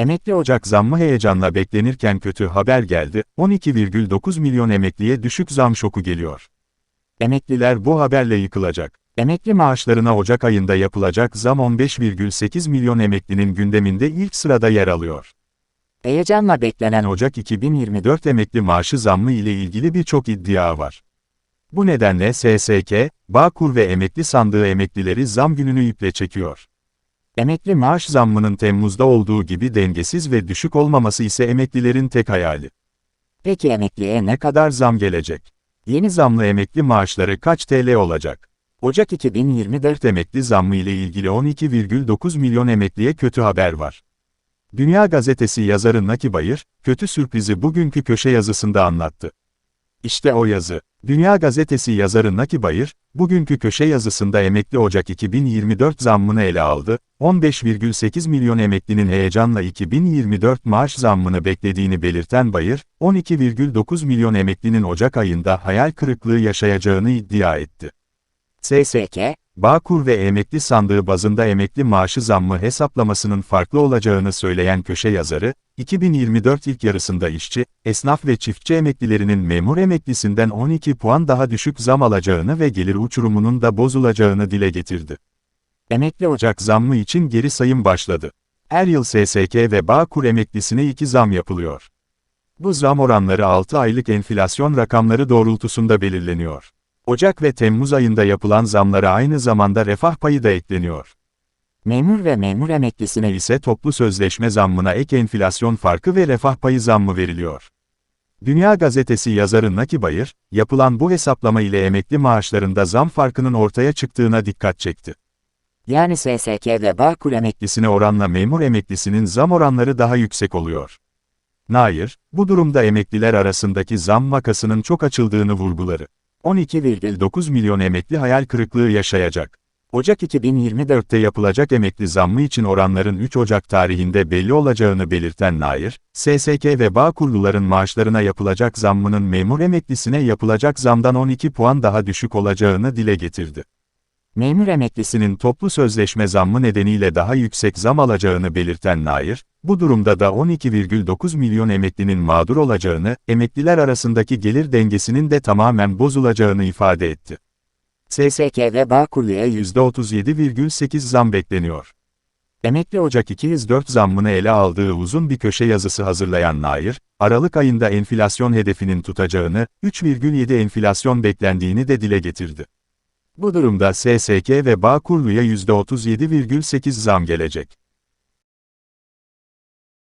Emekli Ocak zammı heyecanla beklenirken kötü haber geldi, 12,9 milyon emekliye düşük zam şoku geliyor. Emekliler bu haberle yıkılacak. Emekli maaşlarına Ocak ayında yapılacak zam 15,8 milyon emeklinin gündeminde ilk sırada yer alıyor. Heyecanla beklenen Ocak 2024 emekli maaşı zammı ile ilgili birçok iddia var. Bu nedenle SSK, Bağkur ve emekli sandığı emeklileri zam gününü iple çekiyor. Emekli maaş zammının Temmuz'da olduğu gibi dengesiz ve düşük olmaması ise emeklilerin tek hayali. Peki emekliye ne kadar zam gelecek? Yeni zamlı emekli maaşları kaç TL olacak? Ocak 2024 emekli zammı ile ilgili 12,9 milyon emekliye kötü haber var. Dünya Gazetesi yazarı Naki Bayır, kötü sürprizi bugünkü köşe yazısında anlattı. İşte o yazı. Dünya Gazetesi yazarı Naki Bayır, bugünkü köşe yazısında emekli Ocak 2024 zammını ele aldı, 15,8 milyon emeklinin heyecanla 2024 maaş zammını beklediğini belirten Bayır, 12,9 milyon emeklinin Ocak ayında hayal kırıklığı yaşayacağını iddia etti. SSK, Bağkur ve emekli sandığı bazında emekli maaşı zammı hesaplamasının farklı olacağını söyleyen köşe yazarı, 2024 ilk yarısında işçi, esnaf ve çiftçi emeklilerinin memur emeklisinden 12 puan daha düşük zam alacağını ve gelir uçurumunun da bozulacağını dile getirdi. Emekli Ocak zammı için geri sayım başladı. Her yıl SSK ve Bağkur emeklisine iki zam yapılıyor. Bu zam oranları 6 aylık enflasyon rakamları doğrultusunda belirleniyor. Ocak ve Temmuz ayında yapılan zamlara aynı zamanda refah payı da ekleniyor. Memur ve memur emeklisine ise toplu sözleşme zammına ek enflasyon farkı ve refah payı zammı veriliyor. Dünya Gazetesi yazarı Naki Bayır, yapılan bu hesaplama ile emekli maaşlarında zam farkının ortaya çıktığına dikkat çekti. Yani SSK ve Bağkur emeklisine oranla memur emeklisinin zam oranları daha yüksek oluyor. Nair, bu durumda emekliler arasındaki zam makasının çok açıldığını vurguları. 12,9 milyon emekli hayal kırıklığı yaşayacak. Ocak 2024'te yapılacak emekli zammı için oranların 3 Ocak tarihinde belli olacağını belirten Nair, SSK ve Bağkurluların maaşlarına yapılacak zammının memur emeklisine yapılacak zamdan 12 puan daha düşük olacağını dile getirdi. Memur emeklisinin toplu sözleşme zammı nedeniyle daha yüksek zam alacağını belirten Nair, bu durumda da 12,9 milyon emeklinin mağdur olacağını, emekliler arasındaki gelir dengesinin de tamamen bozulacağını ifade etti. SSK ve Bağkurlu'ya %37,8 zam bekleniyor. Emekli Ocak 204 zammını ele aldığı uzun bir köşe yazısı hazırlayan Nair, Aralık ayında enflasyon hedefinin tutacağını, 3,7 enflasyon beklendiğini de dile getirdi. Bu durumda SSK ve Bağkurlu'ya %37,8 zam gelecek.